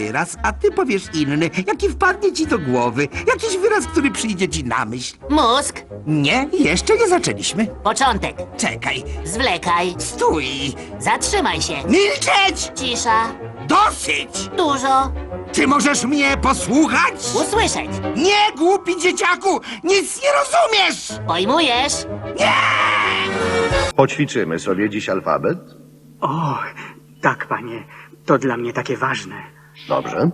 Wyraz, a ty powiesz inny, jaki wpadnie ci do głowy. Jakiś wyraz, który przyjdzie ci na myśl. Mózg, Nie, jeszcze nie zaczęliśmy. początek. Czekaj, Zwlekaj, stój! zatrzymaj się. Milczeć! Cisza, Dosyć! dużo, Czy możesz mnie posłuchać? usłyszeć. Nie, głupi dzieciaku! Nic nie rozumiesz! Pojmujesz? Poćwiczymy sobie dziś alfabet? O, tak, panie. To dla mnie takie ważne. Dobrze.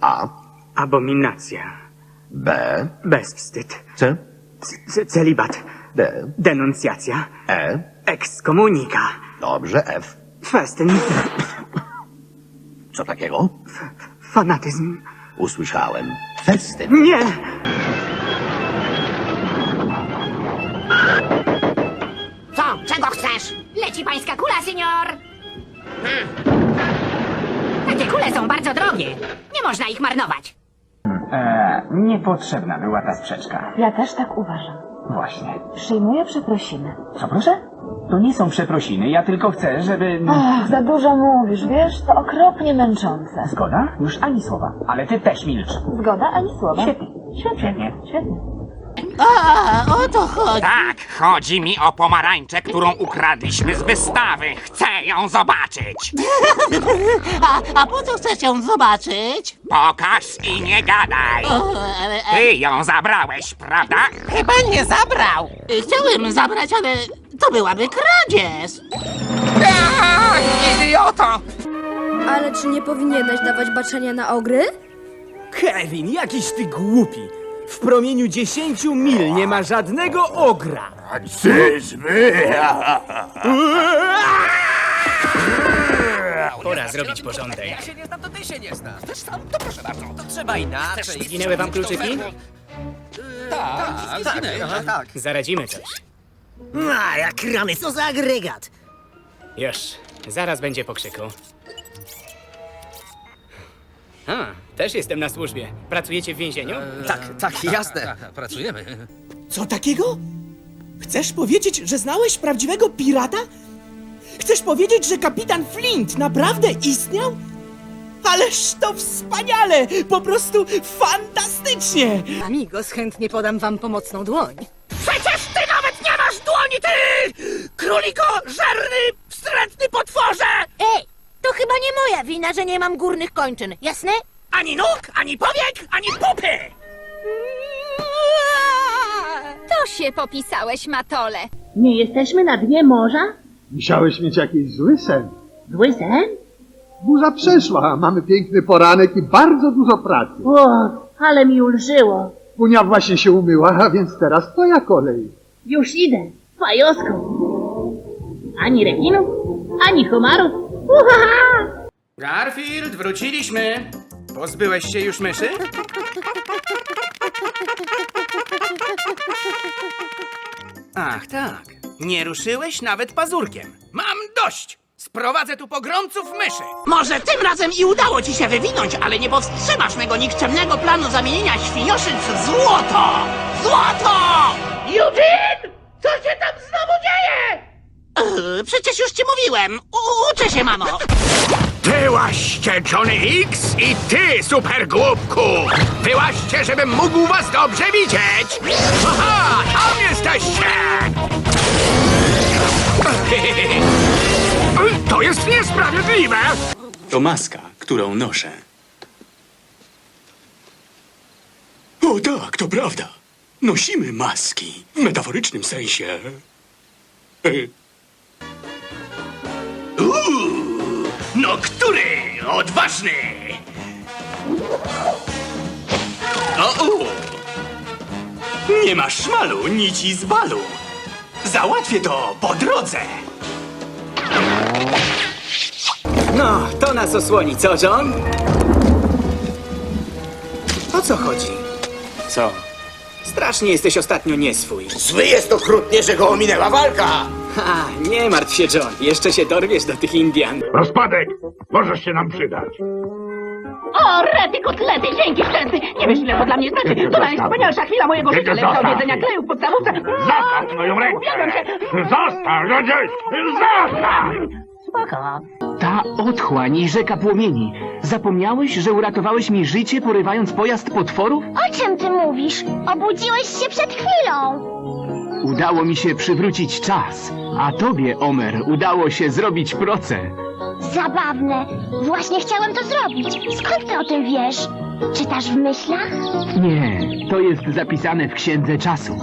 A, Abominacja. B, Bezwstyd. C, C- celibat. D, Denuncjacja. E. Ekskomunika. Dobrze, F. Festyn. Co takiego? Fanatyzm. Usłyszałem. Festyn. Nie! Co? Czego chcesz? Leci pańska kula, senior! Takie kule są bardzo drogie. Nie można ich marnować. E, niepotrzebna była ta sprzeczka. Ja też tak uważam. Właśnie. Przyjmuję przeprosiny. Co proszę? To nie są przeprosiny, ja tylko chcę, żeby... Ach, za dużo mówisz, wiesz? To okropnie męczące. Zgoda? Już ani słowa. Ale ty też milcz. Zgoda, ani słowa. Świetnie. Świetnie. Świetnie. Tak, chodzi mi o pomarańczę, którą ukradliśmy z wystawy. Chcę ją zobaczyć. A, a po co chcesz ją zobaczyć? Pokaż i nie gadaj. Ty ją zabrałeś, prawda? Chyba nie zabrał. Chciałem zabrać, ale to byłaby kradzież. Idioto! Ale czy nie powinieneś dawać baczenia na ogry? Kevin, jakiś ty głupi! W promieniu 10 mil nie ma żadnego ogra! Pora zrobić porządek. Ja się nie znam, to ty się nie znasz. Też sam, to proszę bardzo. To trzeba inaczej. Zginęły wam kluczyki? Tak, tak, tak. Zaradzimy coś. A, jak rany, co za agregat? Już, zaraz będzie po krzyku. A, też jestem na służbie. Pracujecie w więzieniu? Tak, tak, jasne. Co takiego? Chcesz powiedzieć, że znałeś prawdziwego pirata? Chcesz powiedzieć, że kapitan Flint naprawdę istniał? Ależ to wspaniale! Po prostu fantastycznie! Amigos, chętnie podam wam pomocną dłoń. Przecież ty nawet nie masz dłoni, ty! Króliko, żerny, wstrętny potworze! Ej, to chyba nie moja wina, że nie mam górnych kończyn, jasne? Ani nóg, ani powiek, ani pupy! To się popisałeś, Matole. Nie jesteśmy na dnie morza? Musiałeś mieć jakiś zły sen. Zły sen? Burza przeszła, mamy piękny poranek i bardzo dużo pracy. O, ale mi ulżyło. Punia właśnie się umyła, a więc teraz twoja kolej. Już idę. Fajoską. Ani rekinów, ani homarów. Garfield, wróciliśmy! Pozbyłeś się już myszy? Ach, tak. Nie ruszyłeś nawet pazurkiem. Mam dość! Sprowadzę tu pogromców myszy! Może tym razem i udało ci się wywinąć, ale nie powstrzymasz mego nikczemnego planu zamienienia świnioszyc w złoto! Złoto! Eugene! Co się tam znowu dzieje? Przecież już ci mówiłem. U- uczę się, mamo. Wyłaście, Johnny X i ty, super głupku! Wyłaście, żebym mógł was dobrze widzieć! Aha, tam jesteście! To jest niesprawiedliwe! To maska, którą noszę. O tak, to prawda. Nosimy maski. W metaforycznym sensie. Uuu, który? Odważny! O, u. Nie ma szmalu, nici z balu. Załatwię to po drodze. No, to nas osłoni, co, John? O co chodzi? Co? Strasznie jesteś ostatnio nieswój. Zły jest okrutnie, że go ominęła walka! Ha, nie martw się, John. Jeszcze się dorwiesz do tych Indian. Rozpadek! Możesz się nam przydać. O, rety kotlety, dzięki szczęsny. Nie wiesz, ile to dla mnie znaczy. To najwspanialsza chwila mojego życia, lepsza od jedzenia kleju w podstawówce. Zostaw moją rękę! Uwielbiam cię. Zostaw, gdzieś! Zostaw! Spoko. Ta otchłań i rzeka płomieni. Zapomniałeś, że uratowałeś mi życie, porywając pojazd potworów? O czym ty mówisz? Obudziłeś się przed chwilą. Udało mi się przywrócić czas. A tobie, Omer, udało się zrobić proce. Zabawne. Właśnie chciałem to zrobić. Skąd ty o tym wiesz? Czytasz w myślach? Nie, to jest zapisane w księdze czasu.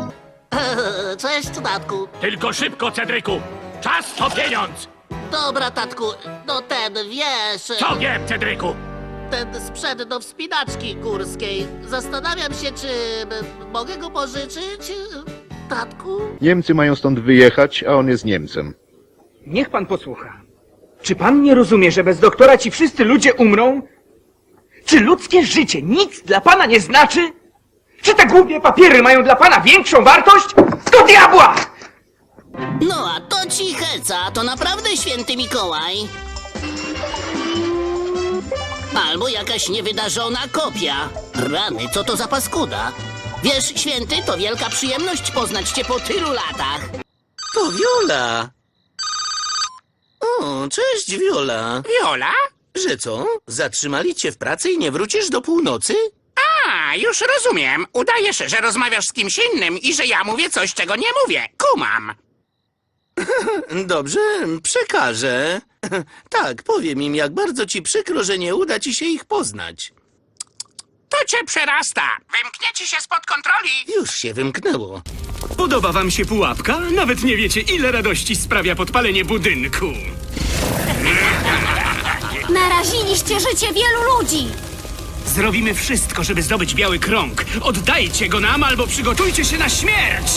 Cześć, tatku. Tylko szybko, Cedryku! Czas to pieniądz! Dobra, tatku, no ten, wiesz... Co wiem, Cedryku? Ten sprzęt do wspinaczki górskiej. Zastanawiam się, czy m, mogę go pożyczyć, tatku? Niemcy mają stąd wyjechać, a on jest Niemcem. Niech pan posłucha. Czy pan nie rozumie, że bez doktora ci wszyscy ludzie umrą? Czy ludzkie życie nic dla pana nie znaczy? Czy te głupie papiery mają dla pana większą wartość? Do diabła! No a to ci heca, to naprawdę święty Mikołaj. Albo jakaś niewydarzona kopia. Rany, co to za paskuda? Wiesz, święty, to wielka przyjemność poznać cię po tylu latach. To Wiola. O, cześć Wiola. Viola? Że co? Zatrzymali cię w pracy i nie wrócisz do północy? A, już rozumiem. Udajesz, że rozmawiasz z kimś innym i że ja mówię coś, czego nie mówię. Kumam. Dobrze, przekażę. Tak, powiem im, jak bardzo ci przykro, że nie uda ci się ich poznać. To cię przerasta. Wymknie ci się spod kontroli. Już się wymknęło. Podoba wam się pułapka? Nawet nie wiecie, ile radości sprawia podpalenie budynku. Naraziliście życie wielu ludzi. Zrobimy wszystko, żeby zdobyć biały krąg. Oddajcie go nam albo przygotujcie się na śmierć!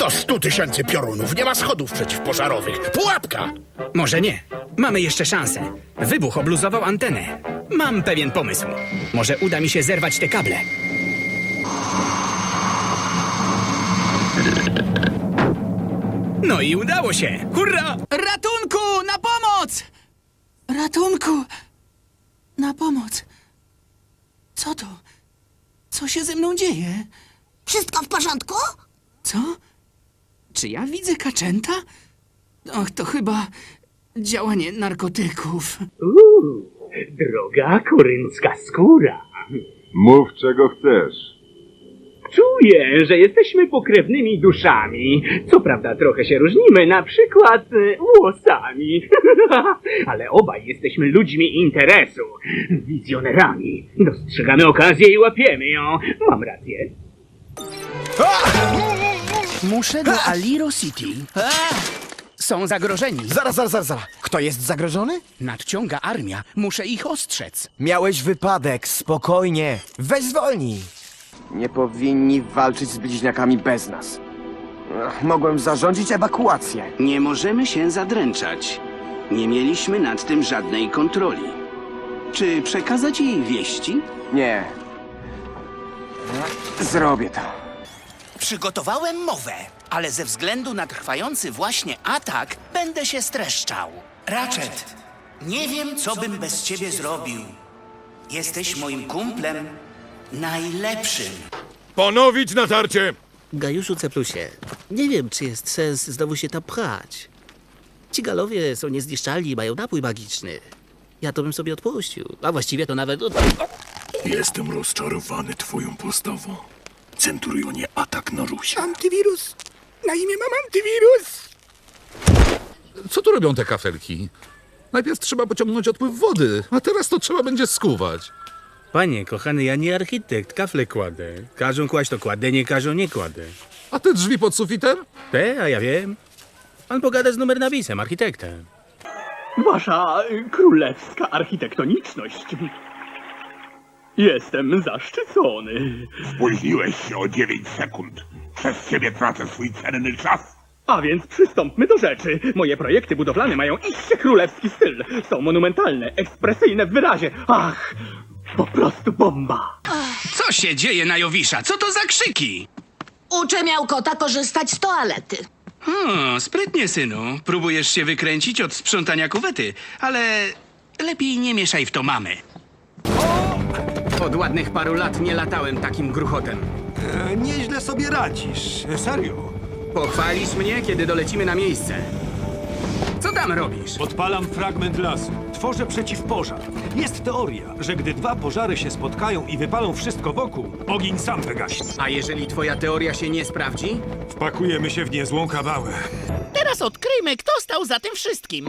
Do stu tysięcy piorunów, nie ma schodów przeciwpożarowych. Pułapka! Może nie. Mamy jeszcze szansę. Wybuch obluzował antenę. Mam pewien pomysł. Może uda mi się zerwać te kable. No i udało się! Hurra! Ratunku! Na pomoc! Ratunku! Na pomoc! Co to? Co się ze mną dzieje? Wszystko w porządku? Co? Czy ja widzę kaczęta? Och, to chyba działanie narkotyków. Uuu, droga koryncka skóra. Mów czego chcesz. Czuję, że jesteśmy pokrewnymi duszami. Co prawda trochę się różnimy, na przykład e, włosami. Ale obaj jesteśmy ludźmi interesu, wizjonerami. Dostrzegamy okazję i łapiemy ją. Mam rację. Muszę do Aliro City. Są zagrożeni. Zaraz, zaraz, zaraz, zaraz. Kto jest zagrożony? Nadciąga armia. Muszę ich ostrzec. Miałeś wypadek, spokojnie. Weź zwolnij. Nie powinni walczyć z bliźniakami bez nas. Ach, Mogłem zarządzić ewakuację. Nie możemy się zadręczać. Nie mieliśmy nad tym żadnej kontroli. Czy przekazać jej wieści? Nie. Zrobię to. Przygotowałem mowę, ale ze względu na trwający właśnie atak będę się streszczał. Ratchet, nie wiem, co bym bez ciebie zrobił. Jesteś moim kumplem najlepszym. Ponowić natarcie! Gajuszu Ceplusie, nie wiem, czy jest sens znowu się tam pchać. Ci galowie są niezniszczalni i mają napój magiczny. Ja to bym sobie odpuścił, a właściwie to nawet... Jestem rozczarowany twoją postawą. Centurionie, atak na Ruś. Antywirus. Na imię mam antywirus. Co tu robią te kafelki? Najpierw trzeba pociągnąć odpływ wody, a teraz to trzeba będzie skuwać. Panie, kochany, ja nie architekt, kafle kładę. Każą kłaść to kładę, nie każą nie kładę. A te drzwi pod sufitem? Te, a ja wiem. Pan pogada z numer nawisem, architektem. Wasza królewska architektoniczność. Jestem zaszczycony. Spóźniłeś się o 9 sekund. Przez ciebie tracę swój cenny czas. A więc przystąpmy do rzeczy. Moje projekty budowlane mają iście królewski styl. Są monumentalne, ekspresyjne w wyrazie. Ach, po prostu bomba. Co się dzieje na Jowisza? Co to za krzyki? Uczę miał kota korzystać z toalety. O, sprytnie, synu. Próbujesz się wykręcić od sprzątania kuwety, ale lepiej nie mieszaj w to mamy. Od ładnych paru lat nie latałem takim gruchotem. nieźle sobie radzisz. Serio. Pochwalisz mnie, kiedy dolecimy na miejsce. Co tam robisz? Podpalam fragment lasu. Tworzę przeciwpożar. Jest teoria, że gdy dwa pożary się spotkają i wypalą wszystko wokół, ogień sam wygaśnie. A jeżeli twoja teoria się nie sprawdzi? Wpakujemy się w niezłą kabałę. Teraz odkryjmy, kto stał za tym wszystkim.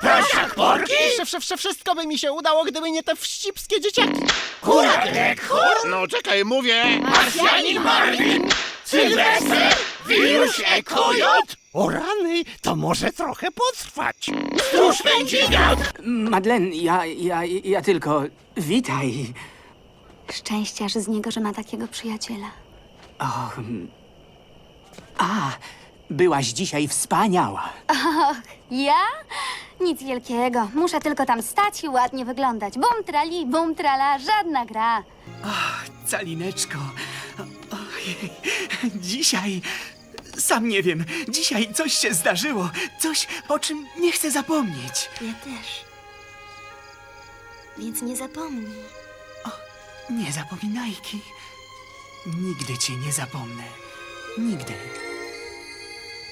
Prosiak Porki? Wsz- wsz- Wszystko by mi się udało, gdyby nie te wścibskie dzieciaki. Kurak Hur? No czekaj, mówię. Marsjanin Marvin? Sylwester? Wiruś Ekojot? O rany, to może trochę potrwać. Stróż Wędziwiat? Madlen, ja, ja, ja tylko... Witaj. Szczęściarz z niego, że ma takiego przyjaciela. Och, mm. A, byłaś dzisiaj wspaniała. Och, ja? Nic wielkiego. Muszę tylko tam stać i ładnie wyglądać. Bum trali, bum trala, żadna gra. Calineczko. Ojej, dzisiaj... Sam nie wiem, dzisiaj coś się zdarzyło. Coś, o czym nie chcę zapomnieć. Ja też. Więc nie zapomnij. Nie zapominajki. Nigdy cię nie zapomnę. Nigdy.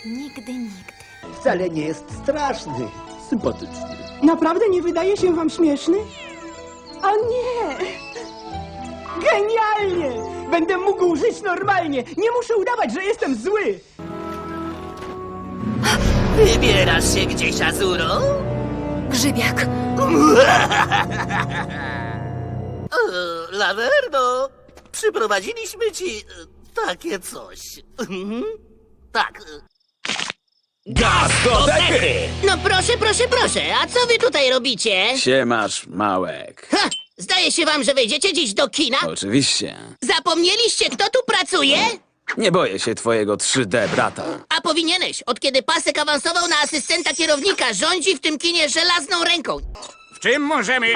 Nigdy, nigdy. Wcale nie jest straszny. Sympatyczny. Naprawdę nie wydaje się wam śmieszny? O nie! Genialnie! Będę mógł żyć normalnie! Nie muszę udawać, że jestem zły! Wybierasz się gdzieś, Azuro? Grzybiak. Laverno, przyprowadziliśmy ci e, takie coś. Mhm. tak. Gaz do! No proszę, proszę, proszę, a co wy tutaj robicie? Siemasz, Małek. Ha! Zdaje się wam, że wejdziecie dziś do kina? Oczywiście. Zapomnieliście, kto tu pracuje? Nie boję się twojego 3D brata. A powinieneś, od kiedy Pasek awansował na asystenta kierownika, rządzi w tym kinie żelazną ręką. W czym możemy...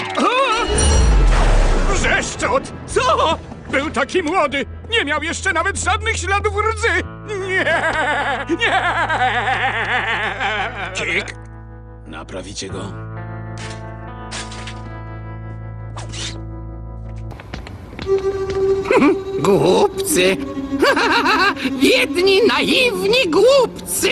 Wrzeszczot! Co? Był taki młody! Nie miał jeszcze nawet żadnych śladów rdzy! Nie! Nie! Kik! Naprawicie go? Głupcy! Biedni, naiwni głupcy!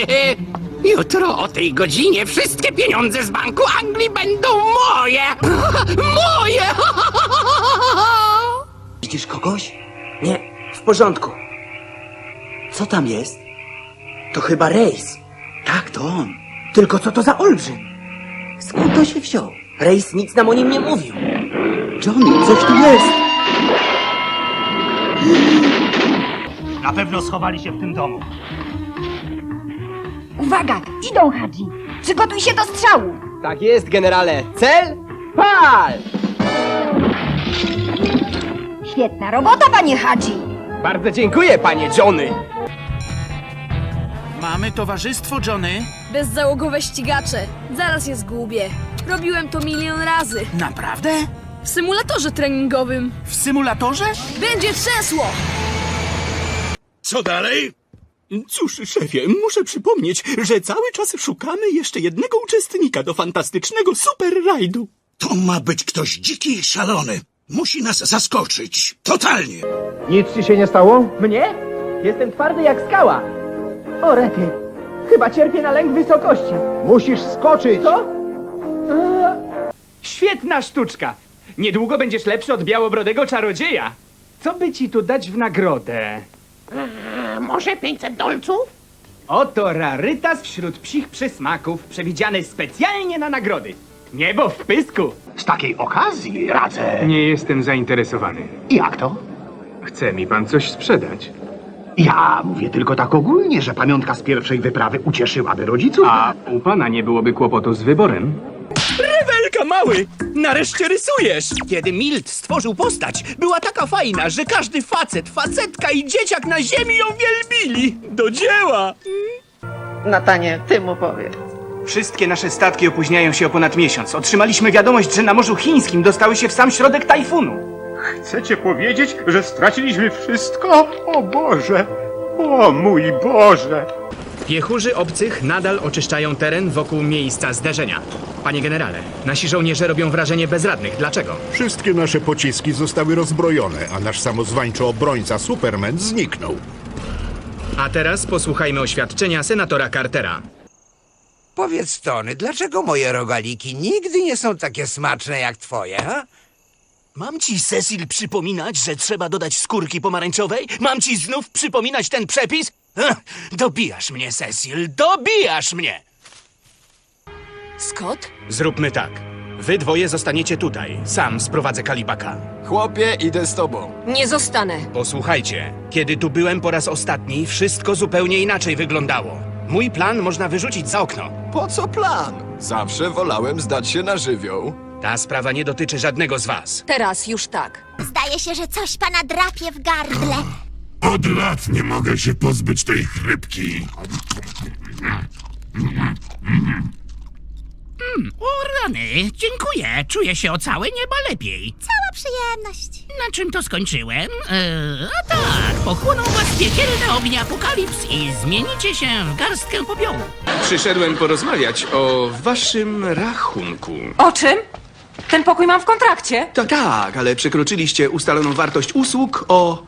Jutro o tej godzinie wszystkie pieniądze z Banku Anglii będą moje! Moje! Widzisz kogoś? Nie, w porządku. Co tam jest? To chyba rejs. Tak, to on. Tylko co to za olbrzym? Skąd to się wziął? Rejs nic nam o nim nie mówił. Johnny, coś tu jest. Na pewno schowali się w tym domu. Uwaga! Idą, Hadzi! Przygotuj się do strzału! Tak jest, generale. Cel? Pal! Świetna robota, panie Hadzi! Bardzo dziękuję, panie Johnny. Mamy towarzystwo, Johnny. Bezzałogowe ścigacze. Zaraz je zgubię. Robiłem to milion razy. Naprawdę? W symulatorze treningowym. W symulatorze? Będzie trzęsło! Co dalej? Cóż, szefie, muszę przypomnieć, że cały czas szukamy jeszcze jednego uczestnika do fantastycznego super rajdu. To ma być ktoś dziki i szalony. Musi nas zaskoczyć. Totalnie. Nic ci się nie stało? Mnie? Jestem twardy jak skała. O, rety. Chyba cierpię na lęk wysokości. Musisz skoczyć. Co? Świetna sztuczka! Niedługo będziesz lepszy od białobrodego czarodzieja. Co by ci tu dać w nagrodę? Może 500 dolców? Oto rarytas wśród psich przysmaków, przewidziany specjalnie na nagrody. Niebo w pysku! Z takiej okazji radzę. Nie jestem zainteresowany. Jak to? Chce mi pan coś sprzedać? Ja mówię tylko tak ogólnie, że pamiątka z pierwszej wyprawy ucieszyłaby rodziców. A u pana nie byłoby kłopotu z wyborem? Rewelka mały! Nareszcie rysujesz! Kiedy Milt stworzył postać, była taka fajna, że każdy facet, facetka i dzieciak na ziemi ją wielbili. Do dzieła! Natanie, ty mu powiedz. Wszystkie nasze statki opóźniają się o ponad miesiąc. Otrzymaliśmy wiadomość, że na Morzu Chińskim dostały się w sam środek tajfunu. Chcecie powiedzieć, że straciliśmy wszystko? O Boże! O mój Boże! Piechurzy obcych nadal oczyszczają teren wokół miejsca zderzenia. Panie generale, nasi żołnierze robią wrażenie bezradnych. Dlaczego? Wszystkie nasze pociski zostały rozbrojone, a nasz samozwańczy obrońca Superman zniknął. A teraz posłuchajmy oświadczenia senatora Cartera. Powiedz, Tony, dlaczego moje rogaliki nigdy nie są takie smaczne jak twoje, ha? Mam ci, Cecil, przypominać, że trzeba dodać skórki pomarańczowej? Mam ci znów przypominać ten przepis? Ech, dobijasz mnie, Cecil, dobijasz mnie! Scott? Zróbmy tak. Wy dwoje zostaniecie tutaj. Sam sprowadzę kalibaka. Chłopie, idę z tobą. Nie zostanę. Posłuchajcie, kiedy tu byłem po raz ostatni, wszystko zupełnie inaczej wyglądało. Mój plan można wyrzucić za okno. Po co plan? Zawsze wolałem zdać się na żywioł. Ta sprawa nie dotyczy żadnego z was. Teraz już tak. Zdaje się, że coś pana drapie w gardle. Od lat nie mogę się pozbyć tej chrypki. O rany, dziękuję. Czuję się o całe nieba lepiej. Cała przyjemność. Na czym to skończyłem? Eee, a tak, pochłoną was piekielne ognie apokalips i zmienicie się w garstkę popiołu. Przyszedłem porozmawiać o waszym rachunku. O czym? Ten pokój mam w kontrakcie. Tak, tak, ale przekroczyliście ustaloną wartość usług o...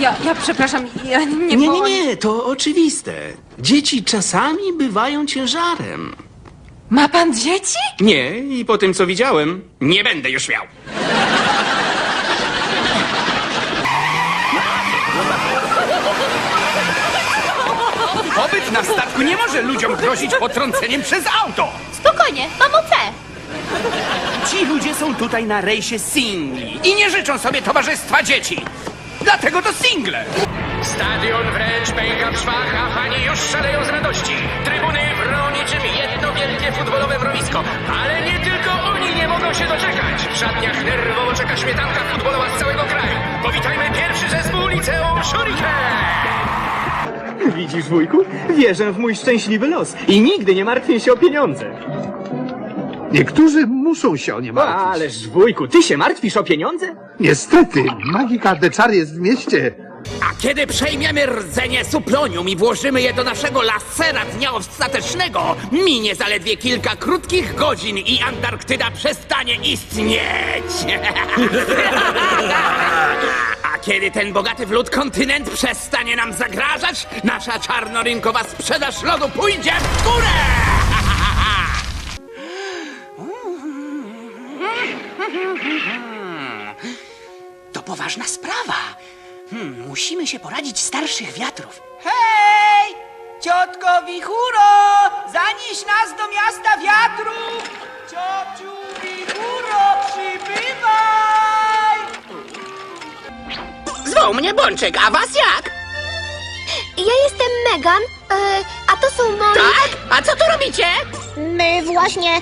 Ja, ja przepraszam, ja nie Nie, nie, nie, to oczywiste. Dzieci czasami bywają ciężarem. Ma pan dzieci? Nie, i po tym co widziałem, nie będę już miał. Pobyt na statku nie może ludziom grozić potrąceniem przez auto! Spokojnie, pomocę. Ci ludzie są tutaj na rejsie singli i nie życzą sobie towarzystwa dzieci. Dlatego to single. Stadion wręcz pęka w szwach, a fani już szaleją z radości. Trybuny wrą niczym jedno wielkie futbolowe mrowisko. Ale nie tylko oni nie mogą się doczekać. W szatniach nerwowo czeka śmietanka futbolowa z całego kraju. Powitajmy pierwszy zespół liceum Shuriken! Widzisz, wujku? Wierzę w mój szczęśliwy los i nigdy nie martwię się o pieniądze. Niektórzy muszą się o nie martwić. Ależ, wujku, ty się martwisz o pieniądze? Niestety, magika Deczar jest w mieście. A kiedy przejmiemy rdzenie suplonium i włożymy je do naszego lasera dnia ostatecznego, minie zaledwie kilka krótkich godzin i Antarktyda przestanie istnieć. A kiedy ten bogaty w lód kontynent przestanie nam zagrażać, nasza czarnorynkowa sprzedaż lodu pójdzie w górę! To poważna sprawa. Hmm, musimy się poradzić starszych wiatrów. Hej! Ciotko Wichuro! Zanieś nas do miasta wiatrów! Ciociu Wichuro, przybywaj! Zwał mnie Bączek, a was jak? Ja jestem Megan, e, a to są moi... Tak? A co tu robicie? My właśnie...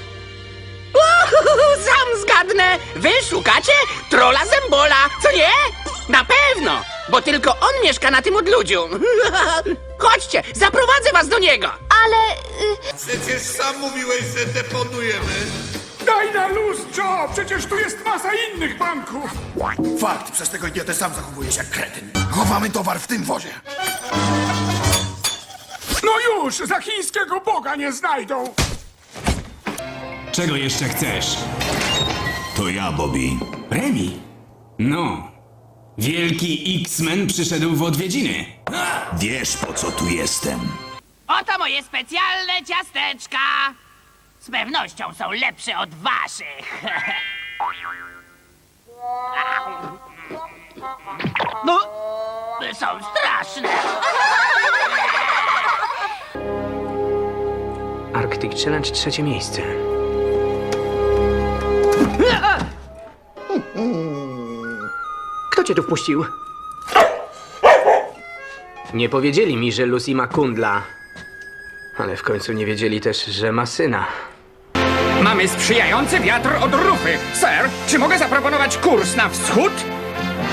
Sam zgadnę! Wy szukacie trola zębola, co nie? Na pewno, bo tylko on mieszka na tym odludziu. Chodźcie, zaprowadzę was do niego. Ale... Przecież sam mówiłeś, że deponujemy. Daj na luz, Joe! Przecież tu jest masa innych banków! Fakt, przez tego idiotę sam zachowujesz jak kretyn. Chowamy towar w tym wozie. No już! Za chińskiego boga nie znajdą! Czego jeszcze chcesz? To ja, Bobby. Remi? No. Wielki X-Men przyszedł w odwiedziny. Wiesz, po co tu jestem. Oto moje specjalne ciasteczka. Z pewnością są lepsze od waszych. No, są straszne. Arctic Challenge trzecie miejsce. Cię tu wpuścił? Nie powiedzieli mi, że Lucy ma kundla. Ale w końcu nie wiedzieli też, że ma syna. Mamy sprzyjający wiatr od rufy. Sir, czy mogę zaproponować kurs na wschód?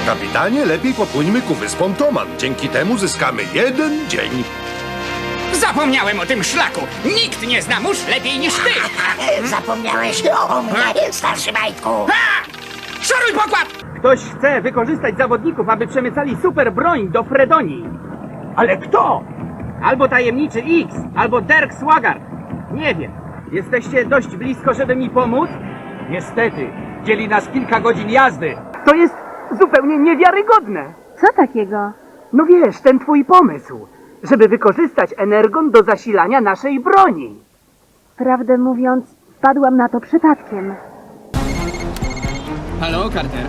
Kapitanie, lepiej popłyńmy ku wyspom Toman. Dzięki temu zyskamy jeden dzień. Zapomniałem o tym szlaku. Nikt nie zna mórz lepiej niż ty. Zapomniałeś o mnie, starszy majtku. Ha! Szoruj pokład! Ktoś chce wykorzystać zawodników, aby przemycali super broń do Fredonii. Ale kto? Albo tajemniczy X, albo Derek Swagart. Nie wiem. Jesteście dość blisko, żeby mi pomóc? Niestety, dzieli nas kilka godzin jazdy. To jest zupełnie niewiarygodne. Co takiego? No wiesz, ten twój pomysł, żeby wykorzystać energon do zasilania naszej broni. Prawdę mówiąc, wpadłam na to przypadkiem. Halo, Carter.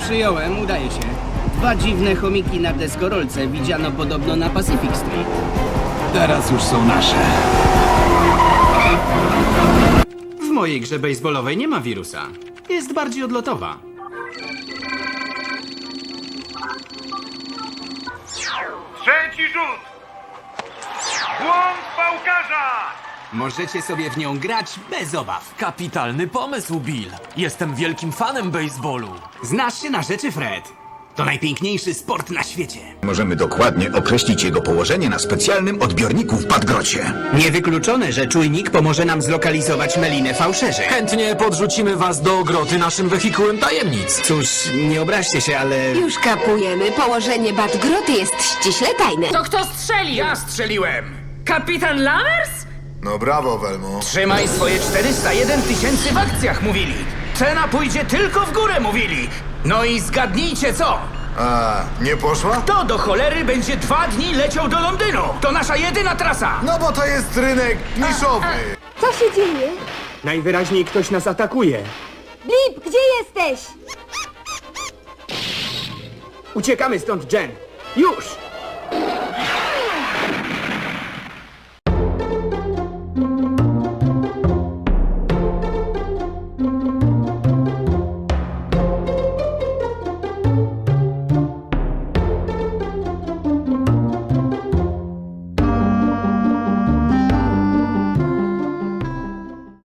Przyjąłem, udaje się. Dwa dziwne chomiki na deskorolce widziano podobno na Pacific Street. Teraz już są nasze. W mojej grze baseballowej nie ma wirusa. Jest bardziej odlotowa. Trzeci rzut! Błąd pałkarza! Możecie sobie w nią grać bez obaw. Kapitalny pomysł, Bill. Jestem wielkim fanem baseballu. Znasz się na rzeczy, Fred. To najpiękniejszy sport na świecie. Możemy dokładnie określić jego położenie na specjalnym odbiorniku w Padgrocie. Niewykluczone, że czujnik pomoże nam zlokalizować melinę fałszerzy. Chętnie podrzucimy was do groty naszym wehikułem tajemnic. Cóż, nie obraźcie się, ale... Już kapujemy. Położenie Batgroty jest ściśle tajne. To kto strzelił? Ja strzeliłem! Kapitan Lammers? No brawo, Welmo. Trzymaj swoje 401 tysięcy w akcjach, mówili. Cena pójdzie tylko w górę, mówili. No i zgadnijcie co? A, nie poszła? Kto do cholery będzie dwa dni leciał do Londynu? To nasza jedyna trasa! No bo to jest rynek niszowy. Co się dzieje? Najwyraźniej ktoś nas atakuje. Blip, gdzie jesteś? Uciekamy stąd, Jen. Już!